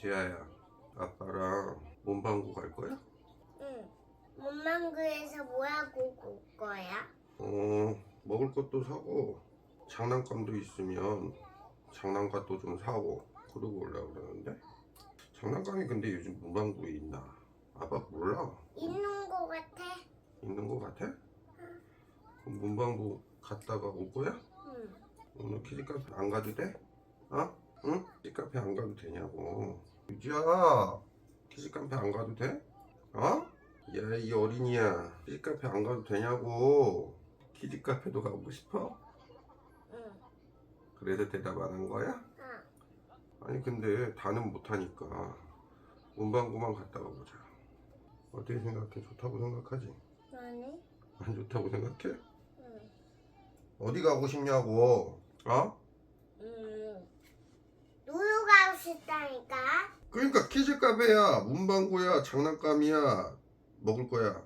지아야, 아빠랑 문방구 갈 거야? 응. 문방구에서 뭐 하고 올 거야? 어, 먹을 것도 사고 장난감도 있으면 장난감도 좀 사고 그러고 오려고 그러는데 장난감이 근데 요즘 문방구에 있나? 아빠 몰라. 있는 거 같아. 있는 거 같아? 그럼 문방구 갔다가 올 거야? 응. 오늘 키즈카페 안 가도 돼? 어? 응? 키즈카페 안 가도 되냐고 유지야 키즈 카페 안 가도 돼? 어? 야 이 어린이야 키즈 카페 안 가도 되냐고 키즈 카페도 가고 싶어? 응. 그래서 대답 안 한 거야? 어. 아니 근데 다는 못하니까 문방구만 갔다 가 보자 어떻게 생각해? 좋다고 생각하지? 아니? 안 좋다고 생각해? 응. 어디 가고 싶냐고 어? 음. 놀러 가고 싶다니까. 그러니까 키즈 카페야, 문방구야, 장난감이야, 먹을 거야.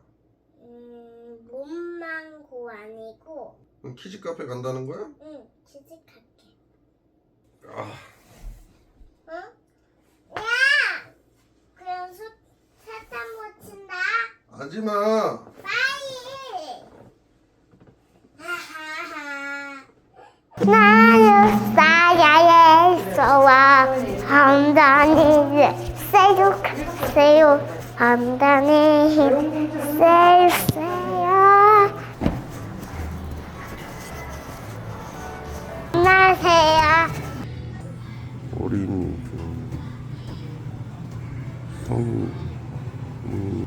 음, 문방구 아니고, 그럼 키즈 카페 간다는 거야? 응, 취직할게. 아, 응? 야! 그럼 수, 사탕 묻힌다. 하지 마. 빨리! 하하하. 나는 사야에 서와 함단이 세요 함단이 세요 안녕하세요. 어린 그 성인 음,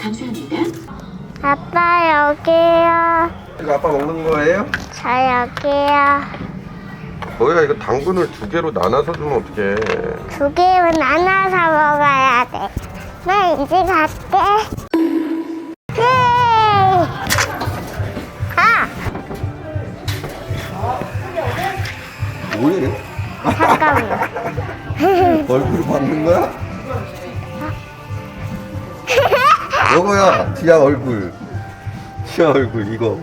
감사합니다. 아빠 여기요 이거 아빠 먹는 거예요? 저 여기요 뭐야 이거 당근을 두 개로 나눠서 주면 어떡해? 두 개는 나눠서 먹어야 돼. 나 이제 갈게. 예! 아, 뭐해? 잠깐만. 얼굴 받는 거야? 이거야, 지아 얼굴. 지아 얼굴 이거.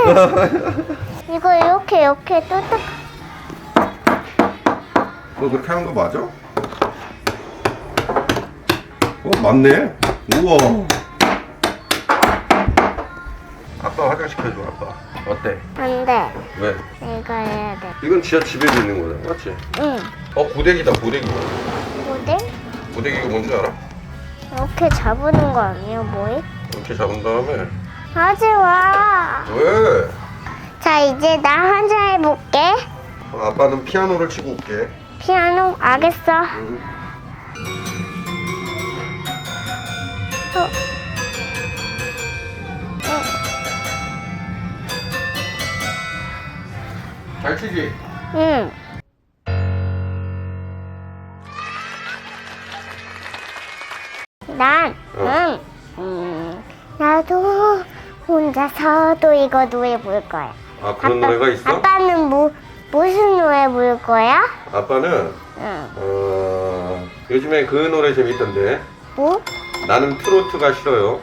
이거 이렇게 이렇게 뚜둑. 너 그렇게 하는 거 맞아? 어 맞네. 우와. 아빠 화장실 해줘 아빠. 어때? 안 돼. 왜? 이거 해야 돼. 이건 지하 집에도 있는 거잖아, 맞지? 응. 어 고데기다 고데기. 뭐지? 고데기가 뭔지 알아? 이렇게 잡는 거 아니야, 뭐이? 이렇게 잡은 다음에 하지 마. 왜? 자, 이제 나 혼자 해볼게. 어, 아빠는 피아노를 치고 올게. 피아노, 알겠어. 응. 어. 잘 치지? 응. 난, 어. 응. 음, 나도 혼자서도 이거 노래 부를 거야. 아 그런 노래가 있어? 아빠는 뭐, 무슨 노래 부를 거야? 아빠는 응. 어 요즘에 그 노래 재밌던데. 뭐? 나는 트로트가 싫어요.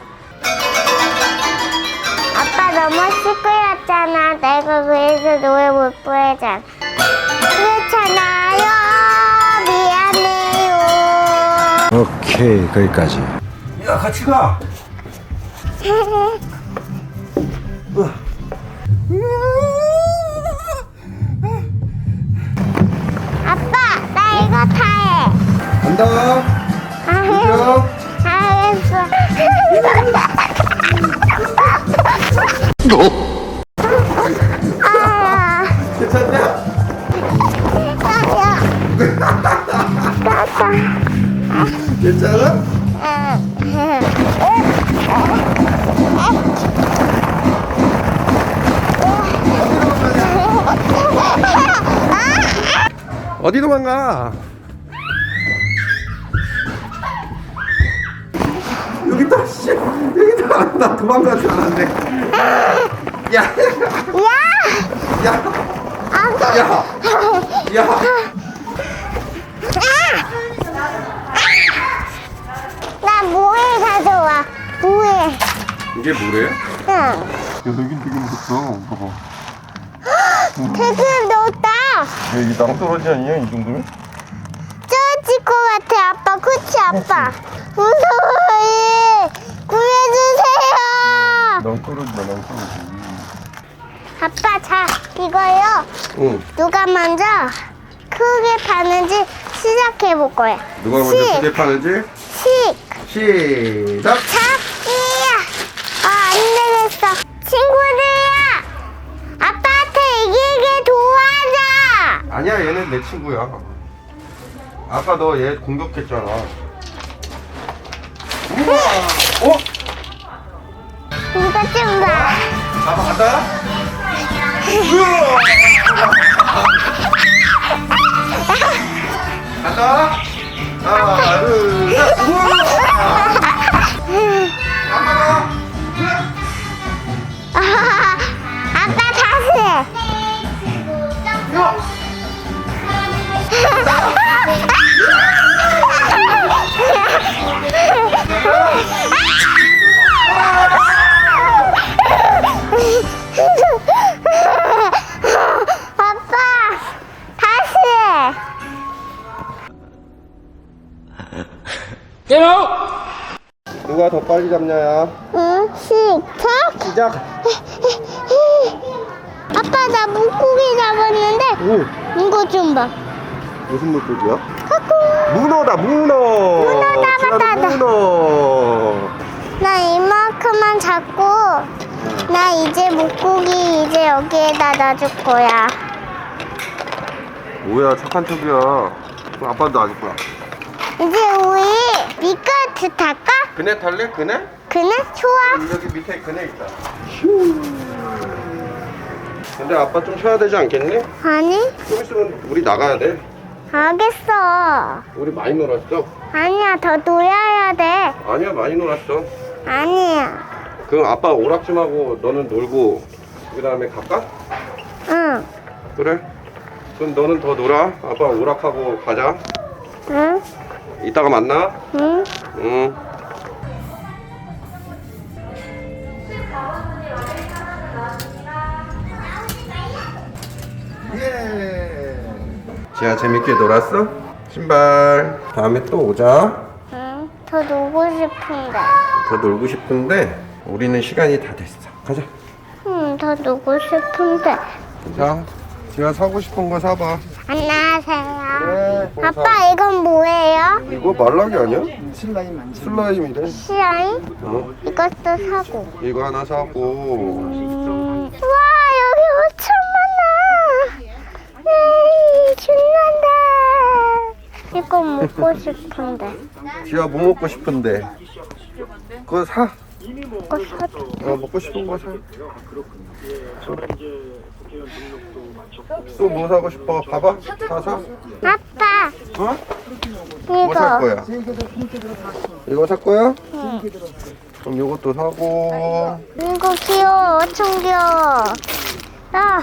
아빠 너무 시끄럽잖아. 내가 그래서 노래 못 부르잖아. 그렇잖아요. 미안해요. 오케이 거기까지 야 같이 가. 아빠, 나 이거 타해. 간다. 알겠어. 알겠어. 아, 괜찮냐? 아야. 아빠. 괜찮아? 어디 도망가? 여기 있다, 씨. 여기 있다. 나 도망가지 않았네. 야, 야! 야, 야, 야. 나 모에 가져와. 모에. 이게 뭐래? 응. 야, 여긴 되게 무섭다. 봐봐. 드디어 넣었다. 이 낭떠러지 아니야 이 정도면? 쪄질 것 같아 아빠. 그치 아빠? 무서워요 구해주세요. 낭떠러지다 낭떠러지 아빠 자 이거요. 응. 누가 먼저 크게 파는지 시작해 볼 거야. 누가 먼저 시, 크게 파는지? 시. 시작 잡기야 아안 되겠어 친구들아 아빠한테 이기게 도와줘 아니야 얘는 내 친구야. 아까 너 얘 공격했잖아. 우와! 어? 이거 좀봐 잡아간다 우와! 간다 하나 둘셋. 우와! 한번더 아빠 아빠 다시 누가 더 빨리 잡냐야? 응 시작 시작. 아빠 나 물고기 잡았는데 오 이거 좀 봐. 무슨 물고기야? 문어다 문어 문어 잡았다. 문어 나 이만큼만 잡고 나 이제 물고기 이제 여기에다 놔줄 거야 뭐야 착한 척이야 그럼 아빠도 놔줄 거야 이제 우리 미끄러트 탈까? 그네 탈래? 그네? 그네? 좋아 여기 밑에 그네 있다 근데 아빠 좀 쉬어야 되지 않겠니? 아니 좀 있으면 우리 나가야 돼 알겠어. 우리 많이 놀았어 아니야 더 놀아야 돼. 아니야 많이 놀았어 아니야. 그럼 아빠 오락 좀 하고 너는 놀고 그 다음에 갈까? 응. 그래? 그럼 너는 더 놀아. 아빠 오락하고 가자. 응? 이따가 만나. 응? 응. 지아 재밌게 놀았어? 신발. 다음에 또 오자. 응? 더 놀고 싶은데. 더 놀고 싶은데? 우리는 시간이 다 됐어. 가자. 응, 더 놀고 싶은데. 자 지아 사고 싶은 거 사봐. 안녕하세요. 그래 아빠 이건 뭐예요? 이거 말랑이 아니야? 슬라임 슬라임이래. 시아이? 어? 이것도 사고. 이거 하나 사고 음... 와 여기 엄청 많아 에이 신난다 이거 먹고 싶은데 지아 뭐 먹고 싶은데 그거 사 이거 사줘 어, 먹고 싶은 거 사. 또 뭐 사고 싶어? 봐봐. 다 사. 아빠 어? 뭐살 이거 거야? 이거 살 거야? 그럼 이것도 사고. 이거 귀여워 엄청 귀여워 아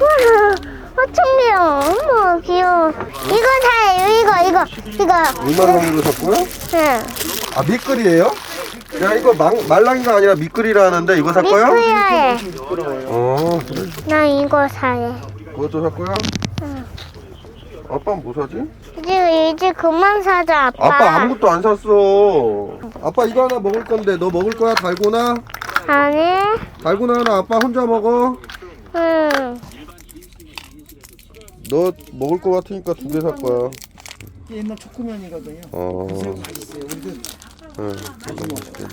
우와, 엄청 귀여워 어머 귀여워 이거 사요 이거 이거 이거 얼마 정도 살 거야? 응아 미끌이에요? 야 이거 망, 말랑이가 아니라 미끌이라는데 이거 살 거야? 미끄러해 어 그래. 나 이거 사요 그것도 살 거야? 아빠는 뭐 사지? 이제 이제 그만 사자 아빠 아빠 아무것도 안 샀어. 아빠 이거 하나 먹을 건데 너 먹을 거야? 달고나? 아니 달고나 하나 아빠 혼자 먹어. 응 너 먹을 거 같으니까 두 개 살 거야. 옛날 초코면이거든요. 어. 맛있어요. 우리도 응. 이거 맛있게.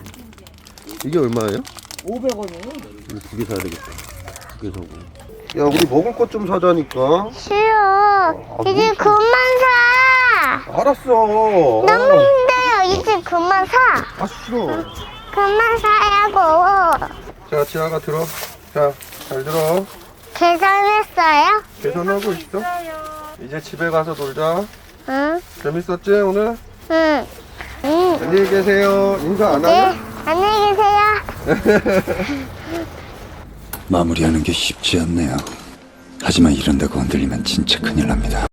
이게 얼마예요? 500원이에요. 이거 두 개 사야 되겠다. 두 개 사고. 야, 우리 먹을 것 좀 사자니까. 싫어 이제 무슨- 그만 사 알았어. 너무 힘들어 이제 그만 사 아, 싫어. 그만 사라고 자, 지아가 들어. 자, 잘 들어. 계산했어요? 계산하고 있어. 이제 집에 가서 놀자. 응 재밌었지, 오늘? 응. 응. 안녕히 계세요. 인사 안 네, 하냐? 안녕히 계세요. 마무리하는 게 쉽지 않네요. 하지만 이런 데 건들리면 진짜 큰일 납니다.